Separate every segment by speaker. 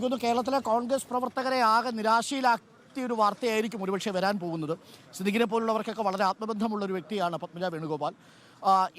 Speaker 1: എനിക്കൊന്ന് കേരളത്തിലെ കോൺഗ്രസ് പ്രവർത്തകരെ ആകെ നിരാശയിലാക്കിയ ഒരു വാർത്തയായിരിക്കും ഒരുപക്ഷെ വരാൻ പോകുന്നത്. സിദ്ദിഖിനെ പോലുള്ളവർക്കൊക്കെ വളരെ ആത്മബന്ധമുള്ള ഒരു വ്യക്തിയാണ് പത്മജ വേണുഗോപാൽ.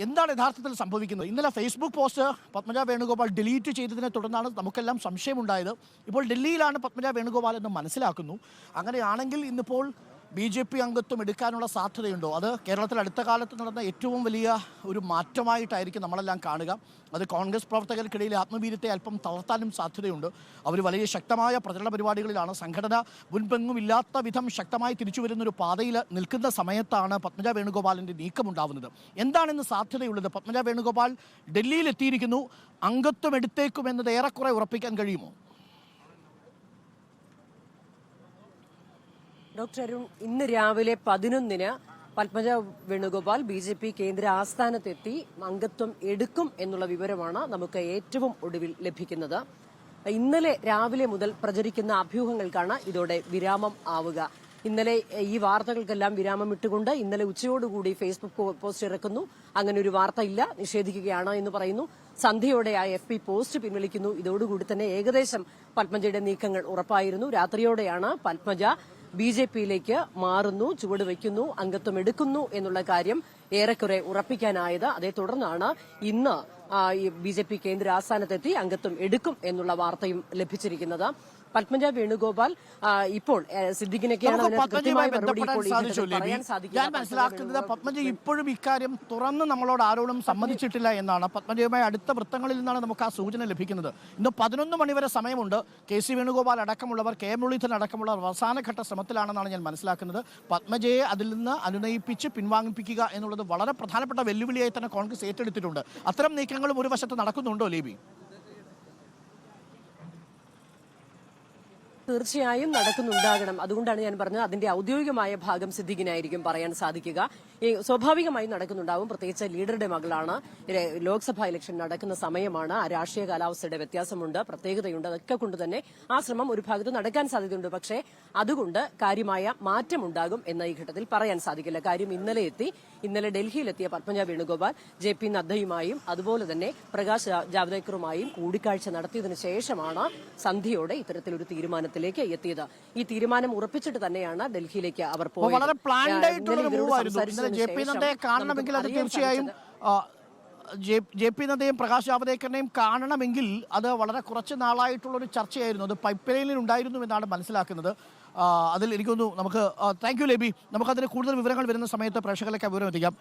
Speaker 1: എന്താണ് യഥാർത്ഥത്തിൽ സംഭവിക്കുന്നത്? ഇന്നലെ Facebook post Padmaja Venugopal delete ചെയ്തതിനെ തുടർന്നാണ് നമുക്കെല്ലാം സംശയമുണ്ടായത്. ഇപ്പോൾ ഡൽഹിയിലാണ് പത്മജ വേണുഗോപാൽ എന്ന് മനസ്സിലാക്കുന്നു. അങ്ങനെയാണെങ്കിൽ ഇന്നിപ്പോൾ ബി ജെ പി അംഗത്വം എടുക്കാനുള്ള സാധ്യതയുണ്ടോ? അത് കേരളത്തിൽ അടുത്ത കാലത്ത് നടന്ന ഏറ്റവും വലിയ ഒരു മാറ്റമായിട്ടായിരിക്കും നമ്മളെല്ലാം കാണുക. അത് കോൺഗ്രസ് പ്രവർത്തകർക്കിടയിൽ ആത്മവീര്യത്തെ അല്പം തളർത്താനും സാധ്യതയുണ്ട്. അവർ വലിയ ശക്തമായ പ്രചരണ പരിപാടികളിലാണ് സംഘടന മുൻപെങ്ങുമില്ലാത്ത വിധം ശക്തമായി തിരിച്ചു വരുന്നൊരു പാതയിൽ നിൽക്കുന്ന സമയത്താണ് പത്മജ വേണുഗോപാലിന്റെ നീക്കമുണ്ടാവുന്നത്. എന്താണെന്ന് സാധ്യതയുള്ളത്? പത്മജ വേണുഗോപാൽ ഡൽഹിയിൽ എത്തിയിരിക്കുന്നു അംഗത്വം എടുത്തേക്കുമെന്നത് ഏറെക്കുറെ ഉറപ്പിക്കാൻ കഴിയുമോ?
Speaker 2: ഡോക്ടർ അരുൺ ഇന്ന് രാവിലെ പതിനൊന്നിന് Padmaja Venugopal B J P കേന്ദ്ര ആസ്ഥാനത്തെത്തി അംഗത്വം എടുക്കും എന്നുള്ള വിവരമാണ് നമുക്ക് ഏറ്റവും ഒടുവിൽ ലഭിക്കുന്നത്. ഇന്നലെ രാവിലെ മുതൽ പ്രചരിക്കുന്ന അഭ്യൂഹങ്ങൾക്കാണ് ഇതോടെ വിരാമം ആവുക. ഇന്നലെ ഈ വാർത്തകൾക്കെല്ലാം വിരാമം ഇട്ടുകൊണ്ട് ഇന്നലെ ഉച്ചയോടുകൂടി ഫേസ്ബുക്ക് പോസ്റ്റ് ഇറക്കുന്നു. അങ്ങനെ ഒരു വാർത്ത ഇല്ല നിഷേധിക്കുകയാണ് എന്ന് പറയുന്നു. സന്ധ്യയോടെ ആ എഫ് പി പോസ്റ്റ് പിൻവലിക്കുന്നു. ഇതോടുകൂടി തന്നെ ഏകദേശം പത്മജയുടെ നീക്കങ്ങൾ ഉറപ്പായിരുന്നു. രാത്രിയോടെയാണ് പത്മജ ബി ജെ പിയിലേക്ക് മാറുന്നു ചുവട് വയ്ക്കുന്നു അംഗത്വം എടുക്കുന്നു എന്നുള്ള കാര്യം ഏറെക്കുറെ ഉറപ്പിക്കാനായത്. അതേ തുടർന്നാണ് ഇന്ന് ബി ജെ പി കേന്ദ്ര ആസ്ഥാനത്തെത്തി അംഗത്വം എടുക്കും എന്നുള്ള വാർത്തയും ലഭിച്ചിരിക്കുന്നത്. പത്മജ വേണുഗോപാൽ ഇപ്പോൾ.
Speaker 1: ഞാൻ മനസ്സിലാക്കുന്നത് പത്മജ ഇപ്പോഴും ഇക്കാര്യം തുറന്ന് നമ്മളോട് ആരോടും സമ്മതിച്ചിട്ടില്ല എന്നാണ്. പത്മജയുമായി അടുത്ത വൃത്തങ്ങളിൽ നിന്നാണ് നമുക്ക് ആ സൂചന ലഭിക്കുന്നത്. ഇന്ന് പതിനൊന്ന് മണിവരെ സമയമുണ്ട്. കെ സി വേണുഗോപാൽ അടക്കമുള്ളവർ കെ മുരളീധരൻ അടക്കമുള്ളവർ അവസാനഘട്ട ശ്രമത്തിലാണെന്നാണ് ഞാൻ മനസ്സിലാക്കുന്നത്. പത്മജയെ അതിൽ നിന്ന് അനുനയിപ്പിച്ച് പിൻവാങ്ങിപ്പിക്കുക എന്നുള്ളത് വളരെ പ്രധാനപ്പെട്ട വെല്ലുവിളിയായി തന്നെ കോൺഗ്രസ് ഏറ്റെടുത്തിട്ടുണ്ട്. അത്തരം നീക്കങ്ങളും ഒരു വശത്ത് നടക്കുന്നുണ്ടോ ലേബി?
Speaker 2: തീർച്ചയായും നടക്കുന്നുണ്ടാകണം. അതുകൊണ്ടാണ് ഞാൻ പറഞ്ഞത് അതിന്റെ ഔദ്യോഗികമായ ഭാഗം സിദ്ദിഖിനായിരിക്കും പറയാൻ സാധിക്കുക. സ്വാഭാവികമായും നടക്കുന്നുണ്ടാവും. പ്രത്യേകിച്ച് ലീഡറുടെ മകളാണ്. ലോക്സഭാ ഇലക്ഷൻ നടക്കുന്ന സമയമാണ്. ആ രാഷ്ട്രീയ കാലാവസ്ഥയുടെ വ്യത്യാസമുണ്ട് പ്രത്യേകതയുണ്ട്. അതൊക്കെ കൊണ്ട് തന്നെ ആ ശ്രമം ഒരു ഭാഗത്ത് നടക്കാൻ സാധ്യതയുണ്ട്. പക്ഷേ അതുകൊണ്ട് കാര്യമായ മാറ്റമുണ്ടാകും എന്ന ഈ ഘട്ടത്തിൽ പറയാൻ സാധിക്കില്ല. കാര്യം ഇന്നലെ എത്തി. ഇന്നലെ ഡൽഹിയിലെത്തിയ പത്മജ വേണുഗോപാൽ ജെ പി നദ്ദയുമായും അതുപോലെ തന്നെ പ്രകാശ് ജാവ്ദേക്കറുമായും കൂടിക്കാഴ്ച നടത്തിയതിനു ശേഷമാണ് സന്ധ്യയോടെ ഇത്തരത്തിലൊരു തീരുമാനത്തിലേക്ക് എത്തിയത്. ഈ തീരുമാനം ഉറപ്പിച്ചിട്ട് തന്നെയാണ് ഡൽഹിയിലേക്ക് അവർ പോയത്.
Speaker 1: വളരെ പ്ലാൻഡ് ആയിട്ടുള്ള ജെ പി നദ്ദയെ കാണണമെങ്കിൽ അത് തീർച്ചയായും ജെ- പി നദ്ദയും പ്രകാശ് ജാവദേക്കറിനെയും കാണണമെങ്കിൽ അത് വളരെ കുറച്ച് നാളായിട്ടുള്ള ഒരു ചർച്ചയായിരുന്നു. അത് പൈപ്പ് ലൈനിൽ ഉണ്ടായിരുന്നു എന്നാണ് മനസ്സിലാക്കുന്നത്. അതിൽ എനിക്കൊന്നു നമുക്ക് താങ്ക് യു ലേബി നമുക്കതിന് കൂടുതൽ വിവരങ്ങൾ വരുന്ന സമയത്ത് പ്രേക്ഷകരിലേക്ക് വിവരം എത്തിക്കാം